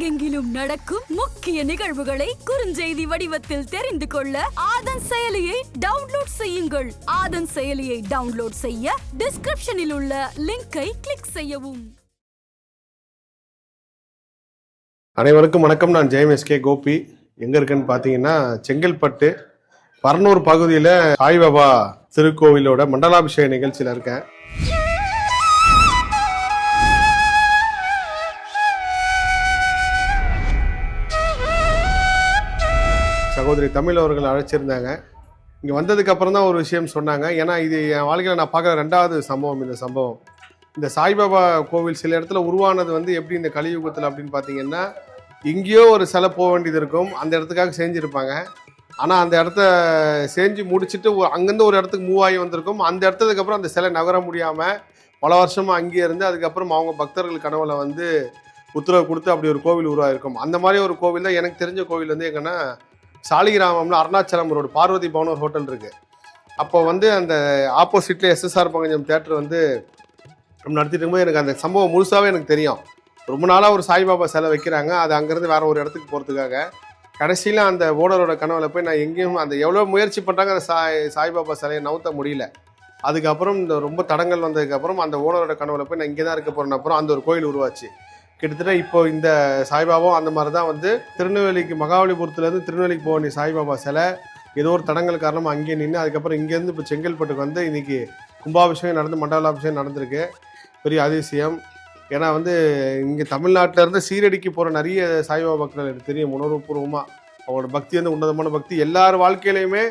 உலகெங்கிலும் நடக்கும் முக்கிய நிகழ்வுகளை குறுஞ்செய்தி வடிவத்தில் தெரிந்து கொள்ள ஆதன் செயலியை டவுன்லோட் செய்யுங்கள். ஆதன் செயலியை டவுன்லோட் செய்ய டிஸ்கிரிப்ஷனில் உள்ள லிங்கை கிளிக் செய்யவும். அனைவருக்கும் வணக்கம். நான் ஜெயம்எஸ்கே கோபி. எங்க இருக்கேன்னு பார்த்தீங்கன்னா செங்கல்பட்டு பரனூர் பகுதியில் சாய்பாபா திருக்கோவிலோட மண்டலாபிஷேக நிகழ்ச்சியில் இருக்கேன். சகோதரி தமிழ் அவர்கள் அழைச்சிருந்தாங்க. இங்கே வந்ததுக்கு அப்புறம் தான் ஒரு விஷயம் சொன்னாங்க. ஏன்னா இது என் வாழ்க்கையில் நான் பார்க்குற ரெண்டாவது சம்பவம் இந்த சம்பவம். இந்த சாய்பாபா கோவில் சில இடத்துல உருவானது வந்து எப்படி இந்த கலியுகத்தில் அப்படின்னு பார்த்தீங்கன்னா எங்கேயோ ஒரு சிலை போக வேண்டியது இருக்கும். அந்த இடத்துக்காக செஞ்சுருப்பாங்க. ஆனால் அந்த இடத்த செஞ்சு முடிச்சுட்டு அங்கேருந்து ஒரு இடத்துக்கு மூவ் ஆகி வந்திருக்கும். அந்த இடத்துக்கு அப்புறம் அந்த சிலை நகர முடியாமல் பல வருஷமாக அங்கேயே இருந்து அதுக்கப்புறம் அவங்க பக்தர்கள் கனவுல வந்து உத்தரவு கொடுத்து அப்படி ஒரு கோவில் உருவாயிருக்கும். அந்த மாதிரி ஒரு கோவில் தான் எனக்கு தெரிஞ்ச கோவில் வந்து எங்கன்னா சாலிகிராமம்ல அருணாச்சலம் ரோடு பார்வதி பவன் ஒரு ஹோட்டல் இருக்கு. அப்போ வந்து அந்த ஆப்போசிட்ல எஸ்எஸ்ஆர் பங்கஞ்சம் தேட்டர் வந்து நம்ம நடத்திட்டு இருக்கும்போது எனக்கு அந்த சம்பவம் முழுசாவே எனக்கு தெரியும். ரொம்ப நாளாக ஒரு சாய்பாபா சிலை வைக்கிறாங்க. அது அங்கேருந்து வேற ஒரு இடத்துக்கு போகிறதுக்காக கடைசியில் அந்த ஓனரோட கனவுல போய் நான் எங்கேயும் அந்த எவ்வளோ முயற்சி பண்ணுறாங்க அந்த சாய் சாய்பாபா சிலையை நவுத்த முடியல. அதுக்கப்புறம் இந்த ரொம்ப தடங்கள் வந்ததுக்கப்புறம் அந்த ஓனரோட கனவுல போய் நான் இங்கே தான் இருக்க போகிறேன் அப்புறம் அந்த ஒரு கோயில் உருவாச்சு. கிட்டத்தட்ட இப்போ இந்த சாய்பாபாவும் அந்த மாதிரி தான் வந்து திருநெல்வேலிக்கு மகாபலிபுரத்துலேருந்து திருநெல்வேலிக்கு போக வேண்டிய சாய்பாபா சிலை ஏதோ ஒரு தடங்கள் காரணமாக அங்கேயே நின்று அதுக்கப்புறம் இங்கேருந்து இப்போ செங்கல்பட்டுக்கு வந்து இன்றைக்கி கும்பாபிஷேகம் நடந்து மண்டலாபிஷேகம் நடந்திருக்கு. பெரிய அதிசயம். ஏன்னா வந்து இங்கே தமிழ்நாட்டில் இருந்து சீரடிக்கு போகிற நிறைய சாய்பாபா பக்தர்கள் எனக்கு தெரியும் உணர்வுபூர்வமாக அவங்களோட பக்தி வந்து உன்னதமான பக்தி. எல்லார் வாழ்க்கையிலையுமே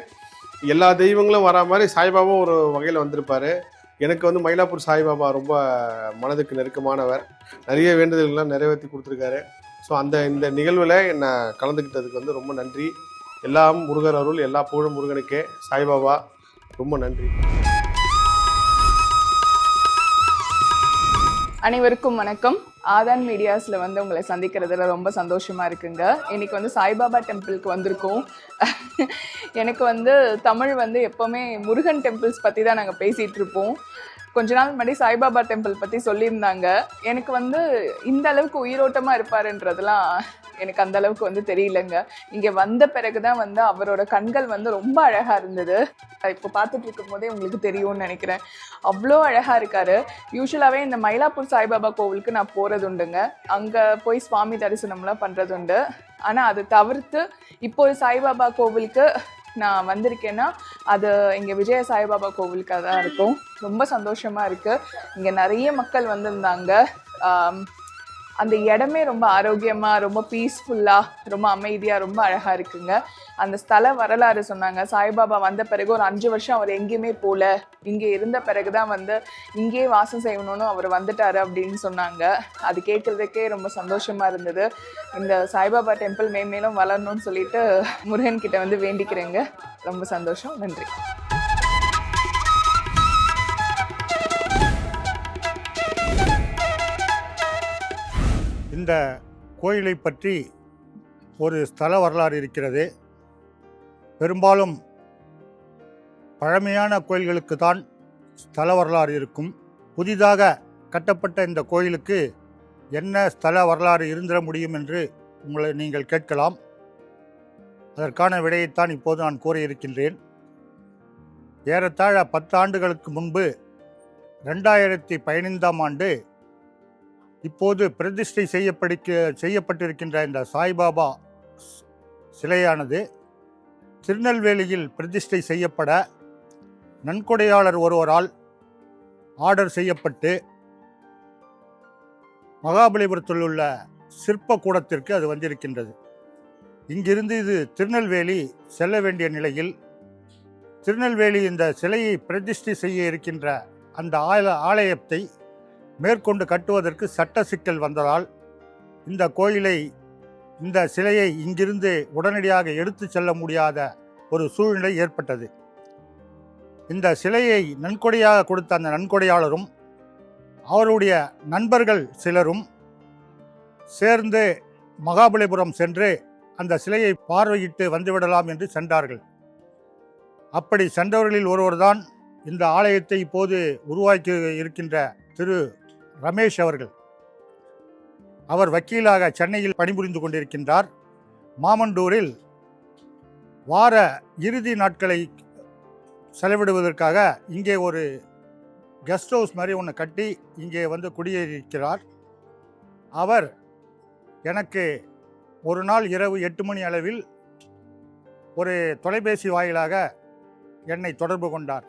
எல்லா தெய்வங்களும் வரா மாதிரி சாய்பாபாவும் ஒரு வகையில் வந்திருப்பார். எனக்கு வந்து மயிலாப்பூர் சாய்பாபா ரொம்ப மனதுக்கு நெருக்கமானவர். நிறைய வேண்டுதல்கள்லாம் நிறைவேற்றி கொடுத்துருக்காரு. ஸோ அந்த இந்த நிகழ்வில் என்னை கலந்துக்கிட்டதுக்கு வந்து ரொம்ப நன்றி. எல்லாம் முருகர் அருள் எல்லா புகழும் முருகனுக்கே. சாய்பாபா ரொம்ப நன்றி. அனைவருக்கும் வணக்கம். ஆதான் மீடியாஸில் வந்து உங்களை சந்திக்கிறதுல ரொம்ப சந்தோஷமா இருக்குங்க. இன்னைக்கு வந்து சாய்பாபா டெம்பிளுக்கு வந்திருக்கோம். எனக்கு வந்து தமிழ் வந்து எப்போவுமே முருகன் டெம்பிள்ஸ் பற்றி தான் நாங்கள் பேசிகிட்டு இருப்போம். கொஞ்ச நாள் முன்னாடி சாய்பாபா டெம்பிள் பத்தி சொல்லியிருந்தாங்க. எனக்கு வந்து இந்த அளவுக்கு உயிரோட்டமா இருப்பாருன்றதெல்லாம் எனக்கு அந்த அளவுக்கு வந்து தெரியலங்க. இங்க வந்த பிறகுதான் வந்து அவரோட கண்கள் வந்து ரொம்ப அழகா இருந்தது. இப்போ பார்த்துட்டு இருக்கும் போதே உங்களுக்கு தெரியும்னு நினைக்கிறேன். அவ்வளோ அழகா இருக்காரு. யூஸ்வலாகவே இந்த மயிலாப்பூர் சாய்பாபா கோவிலுக்கு நான் போகிறது உண்டுங்க. அங்கே போய் சுவாமி தரிசனம்லாம் பண்ணுறது உண்டு. ஆனால் அது தவிர்த்து இப்போ ஒரு சாய்பாபா கோவிலுக்கு நான் வந்திருக்கேன்னா அது இங்கே விஜய சாய்பாபா கோவிலுக்காக தான் இருக்கும். ரொம்ப சந்தோஷமாக இருக்குது இங்கே நிறைய மக்கள் வந்திருந்தாங்க. அந்த இடமே ரொம்ப ஆரோக்கியமாக ரொம்ப பீஸ்ஃபுல்லாக ரொம்ப அமைதியாக ரொம்ப அழகாக இருக்குங்க. அந்த ஸ்தல வரலாறு சொன்னாங்க. சாய்பாபா வந்த பிறகு ஒரு அஞ்சு வருஷம் அவர் எங்கேயுமே போல. இங்கே இருந்த பிறகு தான் வந்து இங்கேயே வாசம் செய்யணும்னு அவர் வந்துட்டாரு அப்படின்னு சொன்னாங்க. அது கேட்குறதுக்கே ரொம்ப சந்தோஷமாக இருந்தது. இந்த சாய்பாபா டெம்பிள் மேன்மேலும் வளரணும்னு சொல்லிட்டு முருகன் கிட்ட வந்து வேண்டிக்கிறேங்க. ரொம்ப சந்தோஷம். நன்றி. இந்த கோயிலை பற்றி ஒரு ஸ்தல வரலாறு இருக்கிறது. பெரும்பாலும் பழமையான கோயில்களுக்கு தான் ஸ்தல வரலாறு இருக்கும். புதிதாக கட்டப்பட்ட இந்த கோயிலுக்கு என்ன ஸ்தல வரலாறு இருந்திட முடியும் என்று உங்களை நீங்கள் கேட்கலாம். அதற்கான விடையைத்தான் இப்போது நான் கூறியிருக்கின்றேன். ஏறத்தாழ பத்து ஆண்டுகளுக்கு முன்பு ரெண்டாயிரத்தி பதினைந்தாம் ஆண்டு இப்போது பிரதிஷ்டை செய்யப்படிக்க செய்யப்பட்டிருக்கின்ற இந்த சாய்பாபா சிலையானது திருநெல்வேலியில் பிரதிஷ்டை செய்யப்பட நன்கொடையாளர் ஒருவரால் ஆர்டர் செய்யப்பட்டு மகாபலிபுரத்தில் உள்ள சிற்ப கூடத்திற்கு அது வந்திருக்கின்றது. இங்கிருந்து இது திருநெல்வேலி செல்ல வேண்டிய நிலையில் திருநெல்வேலி இந்த சிலையை பிரதிஷ்டை செய்ய இருக்கின்ற அந்த ஆல ஆலயத்தை மேற்கொண்டு கட்டுவதற்கு சட்ட சிக்கல் வந்ததால் இந்த கோயிலை இந்த சிலையை இங்கிருந்து உடனடியாக எடுத்து செல்ல முடியாத ஒரு சூழ்நிலை ஏற்பட்டது. இந்த சிலையை நன்கொடையாக கொடுத்த அந்த நன்கொடையாளரும் அவருடைய நண்பர்கள் சிலரும் சேர்ந்து மகாபலிபுரம் சென்று அந்த சிலையை பார்வையிட்டு வந்துவிடலாம் என்று சென்றார்கள். அப்படி சென்றவர்களில் ஒருவர்தான் இந்த ஆலயத்தை இப்போது உருவாக்கி இருக்கின்ற திரு ரமேஷ் அவர்கள். அவர் வக்கீலாக சென்னையில் பணிபுரிந்து கொண்டிருக்கின்றார். மாமண்டூரில் வார இறுதி நாட்களை செலவிடுவதற்காக இங்கே ஒரு கெஸ்ட் ஹவுஸ் மாதிரி ஒன்று கட்டி இங்கே வந்து குடியேறியிருக்கிறார். அவர் எனக்கு ஒரு நாள் இரவு எட்டு மணி அளவில் ஒரு தொலைபேசி வாயிலாக என்னை தொடர்பு கொண்டார்.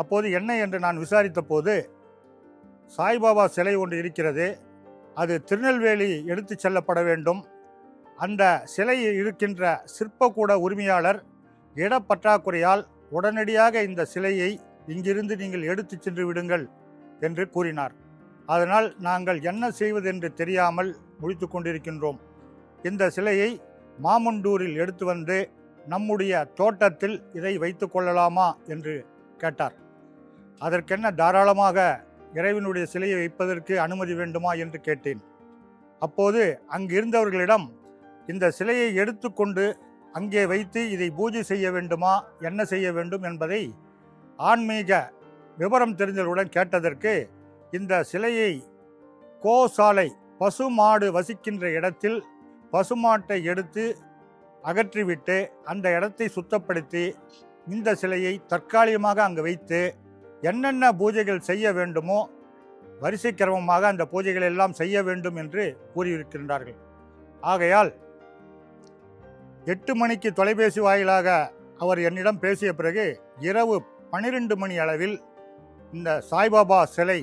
அப்போது என்ன என்று நான் விசாரித்த போது சாய்பாபா சிலை ஒன்று இருக்கிறது. அது திருநெல்வேலி எடுத்து செல்லப்பட வேண்டும். அந்த சிலையில் இருக்கின்ற சிற்பக்கூட உரிமையாளர் இடப்பற்றாக்குறையால் உடனடியாக இந்த சிலையை இங்கிருந்து நீங்கள் எடுத்து சென்று விடுங்கள் என்று கூறினார். அதனால் நாங்கள் என்ன செய்வதென்று தெரியாமல் முடித்து கொண்டிருக்கின்றோம். இந்த சிலையை மாமுண்டூரில் எடுத்து வந்து நம்முடைய தோட்டத்தில் இதை வைத்து கொள்ளலாமா என்று கேட்டார். அதற்கென்ன தாராளமாக இறைவனுடைய சிலையை வைப்பதற்கு அனுமதி வேண்டுமா என்று கேட்டேன். அப்போது அங்கு இருந்தவர்களிடம் இந்த சிலையை எடுத்துக்கொண்டு அங்கே வைத்து இதை பூஜை செய்ய வேண்டுமா? என்ன செய்ய வேண்டும்? என்பதை ஆன்மீக விவரம் தெரிஞ்சவருடன் கேட்டதற்கு இந்த சிலையை கோசாலை பசுமாடு வசிக்கின்ற இடத்தில் பசுமாட்டை எடுத்து அகற்றிவிட்டு அந்த இடத்தை சுத்தப்படுத்தி இந்த சிலையை தற்காலிகமாக அங்கு வைத்து என்னென்ன பூஜைகள் செய்ய வேண்டுமோ வரிசை கிரமமாக அந்த பூஜைகள் எல்லாம் செய்ய வேண்டும் என்று கூறியிருக்கின்றார்கள். ஆகையால் எட்டு மணிக்கு தொலைபேசி வாயிலாக அவர் என்னிடம் பேசிய பிறகு இரவு பன்னிரெண்டு மணி அளவில் இந்த சாய்பாபா சிலை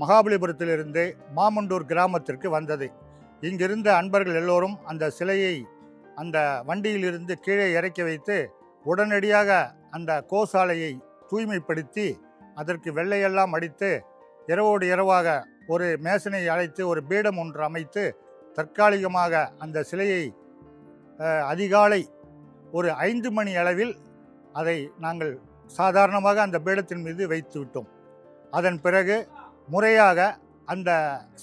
மகாபலிபுரத்திலிருந்து மாமண்டூர் கிராமத்திற்கு வந்தது. இங்கிருந்த அன்பர்கள் எல்லோரும் அந்த சிலையை அந்த வண்டியிலிருந்து கீழே இறக்கி வைத்து உடனடியாக அந்த கோசாலையை தூய்மைப்படுத்தி அதற்கு வெள்ளையெல்லாம் அடித்து இரவோடு இரவாக ஒரு மேசனை அழைத்து ஒரு பீடம் ஒன்று அமைத்து தற்காலிகமாக அந்த சிலையை அதிகாலை ஒரு ஐந்து மணி அளவில் அதை நாங்கள் சாதாரணமாக அந்த பீடத்தின் மீது வைத்து விட்டோம். அதன் பிறகு முறையாக அந்த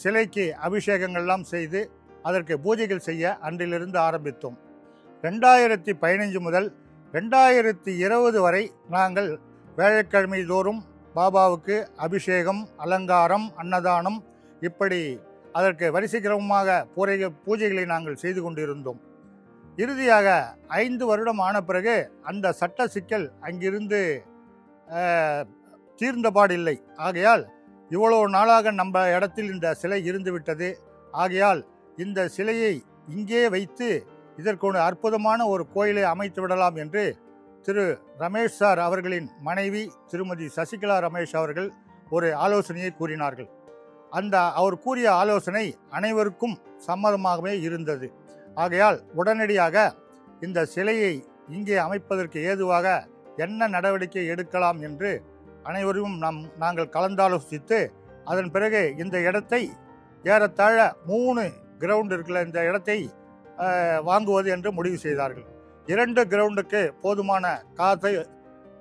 சிலைக்கு அபிஷேகங்கள்லாம் செய்து அதற்கு பூஜைகள் செய்ய அன்றிலிருந்து ஆரம்பித்தோம். ரெண்டாயிரத்தி பதினைஞ்சு முதல் ரெண்டாயிரத்தி இருபது வரை நாங்கள் வேழக்கிழமை தோறும் பாபாவுக்கு அபிஷேகம் அலங்காரம் அன்னதானம் இப்படி அதற்கு வரிசைக்கிரமமாக பூரை பூஜைகளை நாங்கள் செய்து கொண்டிருந்தோம். இறுதியாக ஐந்து வருடம் ஆன பிறகு அந்த சட்ட சிக்கல் அங்கிருந்து தீர்ந்தபாடில்லை. ஆகையால் இவ்வளோ நாளாக நம்ம இடத்தில் இந்த சிலை இருந்துவிட்டது. ஆகையால் இந்த சிலையை இங்கே வைத்து இதற்கு ஒரு அற்புதமான ஒரு கோயிலை அமைத்து விடலாம் என்று திரு ரமேஷ் சார் அவர்களின் மனைவி திருமதி சசிகலா ரமேஷ் அவர்கள் ஒரு ஆலோசனையை கூறினார்கள். அந்த அவர் கூறிய ஆலோசனை அனைவருக்கும் சம்மதமாகவே இருந்தது. ஆகையால் உடனடியாக இந்த சிலையை இங்கே அமைப்பதற்கு ஏதுவாக என்ன நடவடிக்கை எடுக்கலாம் என்று அனைவரும் நம் நாங்கள் கலந்தாலோசித்து அதன் பிறகு இந்த இடத்தை ஏறத்தாழ மூணு கிரவுண்ட் இருக்கிற இந்த இடத்தை வாங்குவது என்று முடிவு செய்தார்கள். இரண்டு கிரவுண்டுக்கு போதுமான காசை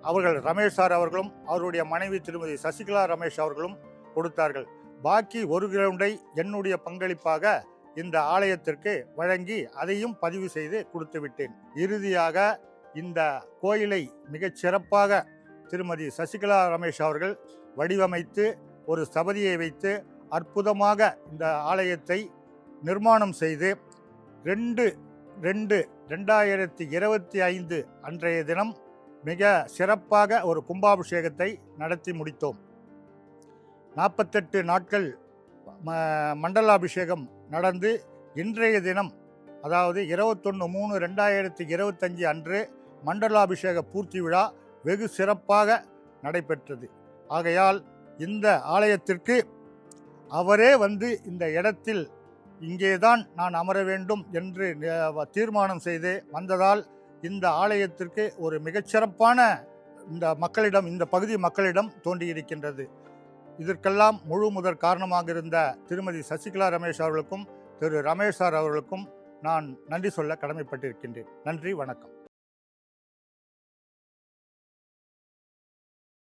அவர்கள் ரமேஷ் சார் அவர்களும் அவருடைய மனைவி திருமதி சசிகலா ரமேஷ் அவர்களும் கொடுத்தார்கள். பாக்கி ஒரு கிரவுண்டை என்னுடைய பங்களிப்பாக இந்த ஆலயத்திற்கு வழங்கி அதையும் பதிவு செய்து கொடுத்து விட்டேன். இறுதியாக இந்த கோயிலை மிகச் சிறப்பாக திருமதி சசிகலா ரமேஷ் அவர்கள் வடிவமைத்து ஒரு சபதியை வைத்து அற்புதமாக இந்த ஆலயத்தை நிர்மாணம் செய்து ரெண்டு ரெண்டு ரெண்டாயிரத்தி இருபத்தி ஐந்து அன்றைய தினம் மிக சிறப்பாக ஒரு கும்பாபிஷேகத்தை நடத்தி முடித்தோம். நாற்பத்தெட்டு நாட்கள் மண்டலாபிஷேகம் நடந்து இன்றைய தினம் அதாவது இருபத்தொன்று மூணு ரெண்டாயிரத்தி இருபத்தஞ்சி அன்று மண்டலாபிஷேக பூர்த்தி விழா வெகு சிறப்பாக நடைபெற்றது. ஆகையால் இந்த ஆலயத்திற்கு அவரே வந்து இந்த இடத்தில் இங்கேதான் நான் அமர வேண்டும் என்று தீர்மானம் செய்து வந்ததால் இந்த ஆலயத்திற்கு ஒரு மிகச்சிறப்பான இந்த மக்களிடம் இந்த பகுதி மக்களிடம் தோன்றியிருக்கின்றது. இதற்கெல்லாம் முழு முதற் காரணமாக இருந்த திருமதி சசிகலா ரமேஷ் அவர்களுக்கும் திரு ரமேஷ் சார் அவர்களுக்கும் நான் நன்றி சொல்ல கடமைப்பட்டிருக்கின்றேன். நன்றி வணக்கம்.